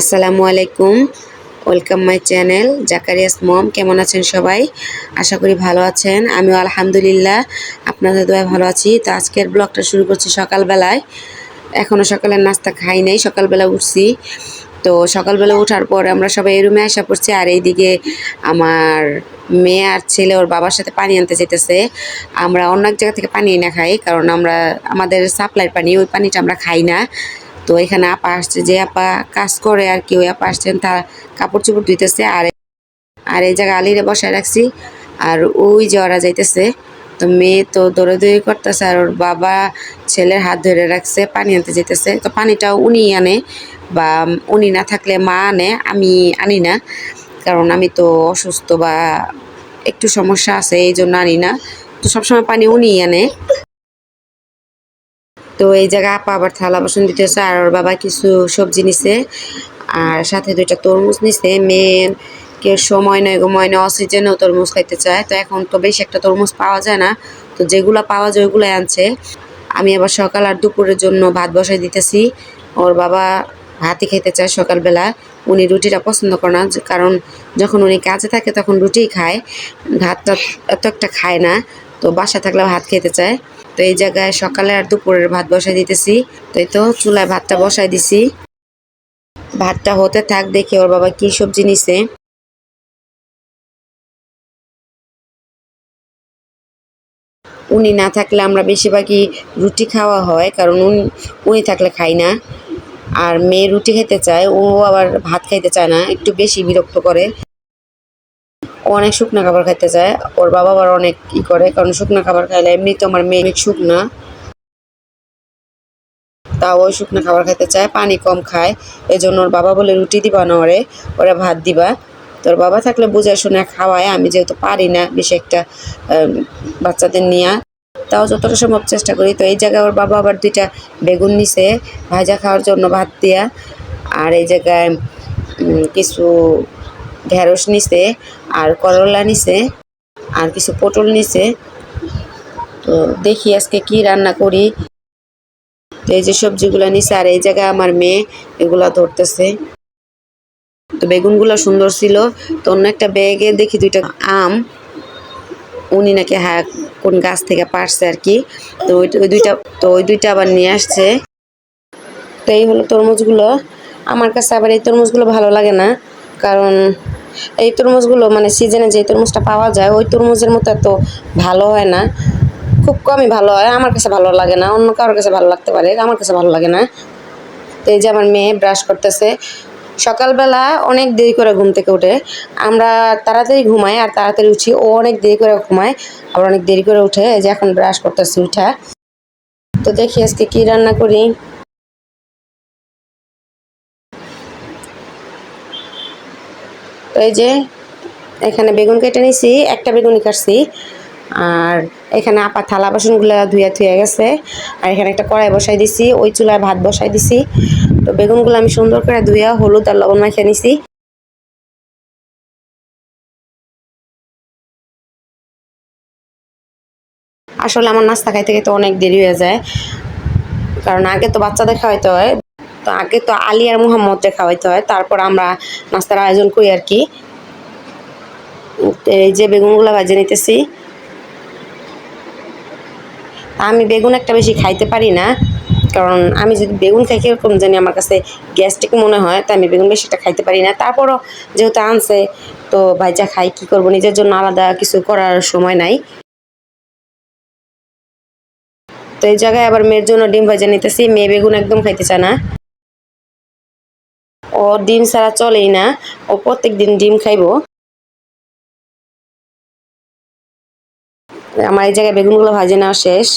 আসসালামু আলাইকুম। Welcome my channel জাকারিয়াস মম কেমন আছেন সবাই? আশা করি ভালো আছেন। আমিও আলহামদুলিল্লাহ, আপনাদের দোয়া ভালো আছি। তো আজকের ব্লগটা শুরু করছি সকালবেলায়। এখনও সকালের নাস্তা খাই নাই, সকালবেলা উঠছি। তো সকালবেলা ওঠার পর আমরা সবাই এই রুমে আসা পড়ছি, আর এইদিকে আমার মেয়ে আর ছেলে ওর বাবার সাথে পানি আনতে যেতেছে আমরা অন্য এক জায়গা থেকে পানি এনে খাই, কারণ আমরা, আমাদের সাপ্লাইয়ের পানি, ওই পানিটা আমরা খাই না। তো এখানে আপা আসছে যে আপা কাজ করে আর কি, ওই আপা আসছেন, তার কাপড় চোপড় ধুইতেছে আর আর এই জায়গায় আলিরে বসায় রাখছি। আর ওই যে ওরা যাইতেছে, তো মেয়ে তো দৌড়াদৌড়ি করতেছে আর ওর বাবা ছেলের হাত ধরে রাখছে, পানি আনতে যেতেছে তো পানিটাও উনি আনে বা উনি না থাকলে মা আনে, আমি আনি না। কারণ আমি তো অসুস্থ বা একটু সমস্যা আছে, এই জন্য আনি না। তো সবসময় পানি উনি আনে। তো এই জায়গায় আপা আবার থালা বাসন দিতেছে, আর ওর বাবা কিছু সবজি নিছে, আর সাথে দুইটা তরমুজ নিছে। মেয়ের কেউ সময় নয় গো ময় নয় অসিজনেও তরমুজ খাইতে চায়। তো এখন তো বেশি একটা তরমুজ পাওয়া যায় না, তো যেগুলো পাওয়া যায় ওইগুলোই আনছে। আমি আবার সকাল আর দুপুরের জন্য ভাত বসাই দিতেছি। ওর বাবা ভাতই খেতে চায় সকালবেলা। উনি রুটিটা পছন্দ করে না কারণ যখন উনি কাজে থাকে তখন রুটিই খায়। ভাতটা এত একটা খায় না, তো বাসা থাকলে ভাত খেতে চায়। তো এই জায়গায় সকালে আর দুপুরের ভাত বসাই দিতেছি। তো এই তো চুলায় ভাতটা বসাই দিছি। ভাতটা হতে থাক দেখি ওর বাবা কি সবজি নিছে। উনি না থাকলে আমরা বেশিরভাগই রুটি খাওয়া হয়, কারণ উনি উনি থাকলে খাই না। আর মেয়ে রুটি খেতে চায়, ও আবার ভাত খাইতে চায় না, একটু বেশি বিরক্ত করে। অনেক শুকনো খাবার খাইতে চায় ওর বাবা আবার অনেক ই করে, কারণ শুকনো খাবার খাইলে এমনি তো আমার মেয়ে অনেক শুকনা। তাও ওই শুকনো খাবার খাইতে চায়, পানি কম খায়। এই জন্য ওর বাবা বলে, রুটি দিবা না ওরে, ওরা ভাত দিবা। তোর বাবা থাকলে বুঝে শুনে খাওয়ায়, আমি যেহেতু পারি না বেশি একটা বাচ্চাদের নিয়ে। তাও যতটা সম্ভব চেষ্টা করি। তো এই জায়গায় ওর বাবা আবার দুইটা বেগুন নিছে, ভাজা খাওয়ার জন্য ভাত দিয়া। আর এই জায়গায় কিছু ঢেঁড়স নিছে, আর করলা নিছে, আর কিছু পটল নিছে। তো দেখি আজকে কি রান্না করি। তো এই যে সবজিগুলো নিছে, আর এই জায়গায় আমার মেয়ে এগুলা ধরতেছে। তো বেগুনগুলো সুন্দর ছিল। তো অন্য একটা ব্যাগে দেখি দুইটা আম, উনি নাকি হ্যাঁ কোন গাছ থেকে পারছে আর কি। তো ওই ওই দুইটা, তো ওই দুইটা আবার নিয়ে আসছে। তো এই হলো তরমুজগুলো। আমার কাছে আবার এই তরমুজগুলো ভালো লাগে না। কারণ এই তরমুজগুলো মানে সিজনে যে তরমুজটা পাওয়া যায়, ওই তরমুজের মতো এত ভালো হয় না। খুব কমই ভালো হয়, আমার কাছে ভালো লাগে না, অন্য কারোর কাছে ভালো লাগতে পারে, আমার কাছে ভালো লাগে না। তো এই যে আমার মেয়ে ব্রাশ করতেছে, সকালবেলা অনেক দেরি করে ঘুম থেকে উঠে, আমরা তাড়াতাড়ি ঘুমাই আর তাড়াতাড়ি উঠি, ও অনেক দেরি করে ঘুমায়, আবার অনেক দেরি করে উঠে, এই যে এখন ব্রাশ করতেছে উঠা। তো দেখি আজকে কী রান্না করি। এই যে, এখানে বেগুন কেটে নিছি, একটা বেগুনই কাটছি। আর এখানে আপা থালা বাসনগুলো ধুয়ে ধুয়ে গেছে, আর এখানে একটা কড়াই বসাই দিছি, ওই চুলায় ভাত বসাই দিছি। তো বেগুনগুলো আমি সুন্দর করে ধুয়ে হলুদ আর লবণ মাখিয়ে নিছি। আসলে আমার নাস্তা খাইতে খাইতে অনেক দেরি হয়ে যায়। কারণ আগে তো বাচ্চাদের খাওয়াইতে হয়। তো আগে তো আলী আর মুহাম্মদদের খাওয়াইতে হয়, তারপর আমরা নাস্তার আয়োজন করি আর কি। এই যে বেগুনগুলো ভাজে নিতেছি। আমি বেগুন একটা বেশি খাইতে পারি না, কারণ আমি যদি বেগুন খাই, কীরকম জানি আমার কাছে গ্যাস্ট্রিক মনে হয়, তাই আমি বেগুন বেশি একটা খাইতে পারি না। তারপরও যেহেতু আনছে, তো ভাইজা খাই, কি করব? নিজের জন্য আলাদা কিছু করার সময় নাই। তো এই জায়গায় আবার মেয়ের জন্য ডিম ভাজা নিতেছি, মেয়ে বেগুন একদম খাইতে চায় না। ও ডিম ছাড়া চলেই না। ও প্রত্যেক দিন ডিম খাইবো। আমার এই জায়গায় বেগুনগুলো ভাজে নেওয়া শেষ।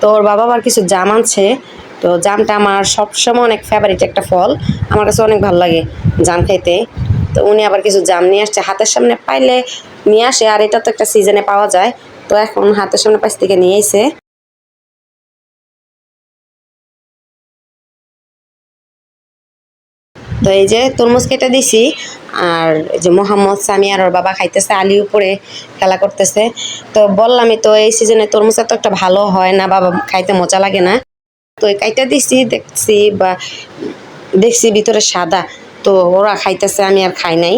তো ওর বাবা আবার কিছু জাম আনছে। তো জামটা আমার সবসময় অনেক ফেভারিট একটা ফল। আমার কাছে অনেক ভালো লাগে জাম খাইতে। তো উনি আবার কিছু জাম নিয়ে আসছে। হাতের সামনে পাইলে নিয়ে আসে। আর এটা তো একটা সিজনে পাওয়া যায়। তো এখন হাতের সামনে পাশ থেকে নিয়ে তো এই যে তরমুজ কেটে দিছি, আর এই যে মোহাম্মদ সামি আর ওর বাবা খাইতেছে আলি উপরে খেলা করতেছে। তো বললামই তো এই সিজনে তরমুজ এত একটা ভালো হয় না, বাবা খাইতে মজা লাগে না। তো কাইটা দিছি, দেখছি বা দেখছি ভিতরে সাদা। তো ওরা খাইতেছে, আমি আর খাই নাই।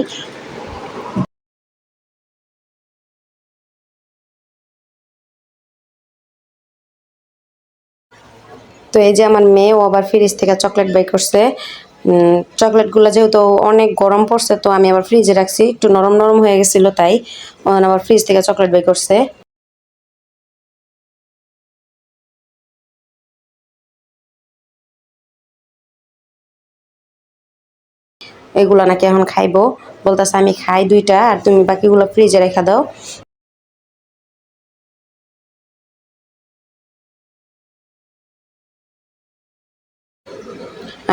তো এই যে আমার মেয়ে, ও আবার ফ্রিজ থেকে চকলেট বাই করছে। চকলেটগুলো যেহেতু অনেক গরম পড়ছে, তো আমি আবার ফ্রিজে রাখছি। একটু নরম নরম হয়ে গেছিল তাই আবার ফ্রিজ থেকে চকলেট বাই করছে। এগুলো নাকি এখন খাইবো। বলতেছে আমি খাই দুইটা আর তুমি বাকিগুলো ফ্রিজে রেখে দাও।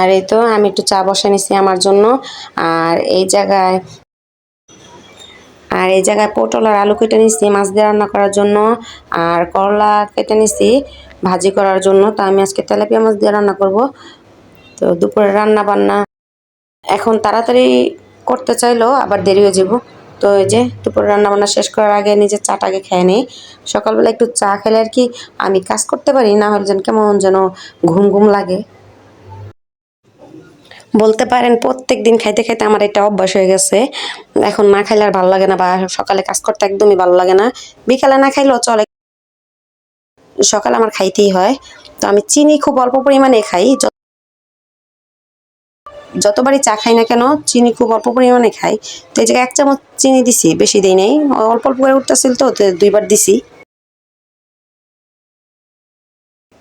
আর এই তো আমি একটু চা বসে নিছি আমার জন্য। আর এই জায়গায় আর এই জায়গায় পটল আর আলু কেটে নিছি, মাছ দিয়ে রান্না করার জন্য। আর করলা কেটে নিছি ভাজি করার জন্য। তো আমি আজকে তেলাপিয়া মাছ দিয়ে রান্না করব। তো দুপুরে রান্না বান্না এখন তাড়াতাড়ি করতে চাইলেও আবার দেরি হয়ে যাব। তো এই যে দুপুরে রান্না বান্না শেষ করার আগে নিজের চাটাকে খেয়ে নিই। সকালবেলা একটু চা খেলে আর কি আমি কাজ করতে পারি, না হলে যেন কেমন যেন ঘুম ঘুম লাগে। বলতে পারেন প্রত্যেক দিন খাইতে খাইতে আমার এটা অভ্যাস হয়ে গেছে। এখন না খাইলে আর ভালো লাগে না বা সকালে কাজ করতে একদমই ভালো লাগে না। বিকালে না খাইলেও চলে। সকালে আমার খাইতেই হয়। তো আমি চিনি খুব অল্প পরিমাণে খাই। যতবারই চা খাই না কেন, চিনি খুব অল্প পরিমাণে খাই। তো এই জায়গায় এক চামচ চিনি দিছি, বেশি দিই নাই। অল্প অল্প করে উঠতেছিল তো দুইবার দিছি।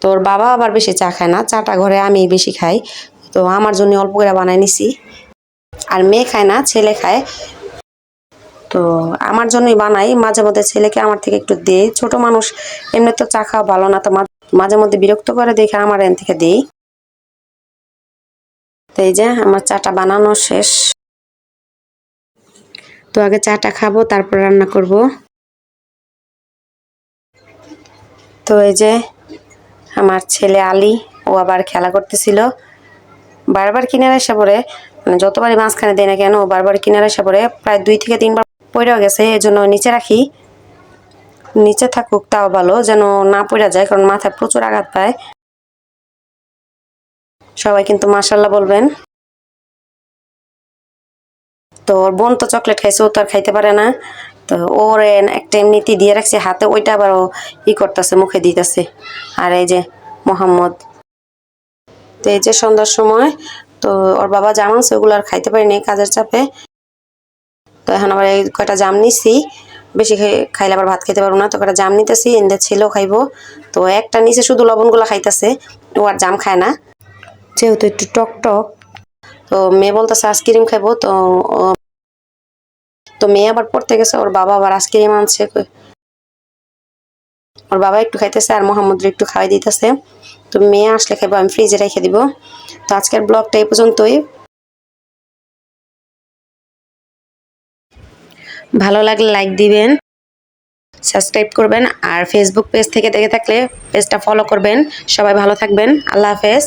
তোর বাবা আবার বেশি চা খায় না। চাটা ঘরে আমি বেশি খাই। তো আমার জন্য অল্প করে বানাই নিছি। আর মেয়ে খায় না, ছেলে খায়। তো আমার জন্যই বানাই, মাঝে মধ্যে ছেলেকে আমার থেকে একটু দেই। ছোট মানুষ, এমনি তো চা খাওয়া ভালো না, তো মাঝে মধ্যে বিরক্ত করে দেখে আমার এন থেকে দেই। তো এই যে, আমার চাটা বানানো শেষ। তো আগে চাটা খাব, তারপর রান্না করব। তো এই যে, আমার ছেলে আলী, ও আবার খেলা করতেছিল। বারবার কিনারে এসে পরে মানে যতবারই মাঝখানে দেয় না কেন, বারবার কিনারে এসে পড়ে, প্রায় দুই থেকে তিনবার পড়েও গেছে, এই জন্য নিচে রাখি। নিচে থাকুক, তাও ভালো, যেন না পড়ে যায়, কারণ মাথায় প্রচুর আঘাত পায়। সবাই কিন্তু মাসাল্লাহ বলবেন। তো ওর বোন তো চকলেট খাইছে, ও তো আর খাইতে পারে না। তো ওর একটা এমনিতে দিয়ে রাখছে, হাতে ওইটা আবার ই করতেছে, মুখে দিতেছে। আর এই যে মোহাম্মদ তো এই যে সন্ধ্যার সময়, তো ওর বাবা জাম আনছে, ওগুলো আর খাইতে পারিনি কাজের চাপে। তো এখন আবার এই কয়টা জাম নিছি, বেশি খাই- খাইলে আবার ভাত খেতে পারব না, তো কয়টা জাম নিতেছি এদের ছেলেও খাইবো। তো একটা নিচে শুধু লবণগুলো খাইতেছে, ও আর জাম খায় না। যেহেতু একটু টক টক, তো মেয়ে বলতেছে আইসক্রিম খাইবো, তো তো মেয়ে আবার পড়তে গেছে, ওর বাবা আবার আইসক্রিম আনছে। ওর বাবা একটু খাইতেছে আর মোহাম্মদ একটু খাওয়াই দিতেছে। তো মেয়ে আসলে খাইবো, আমি ফ্রিজে রেখে দিব। তো আজকের ব্লগটা এই পর্যন্তই। ভালো লাগলে লাইক দিবেন সাবস্ক্রাইব করবেন, আর ফেসবুক পেজ থেকে দেখে থাকলে পেজটা ফলো করবেন। সবাই ভালো থাকবেন, আল্লাহ হাফেজ।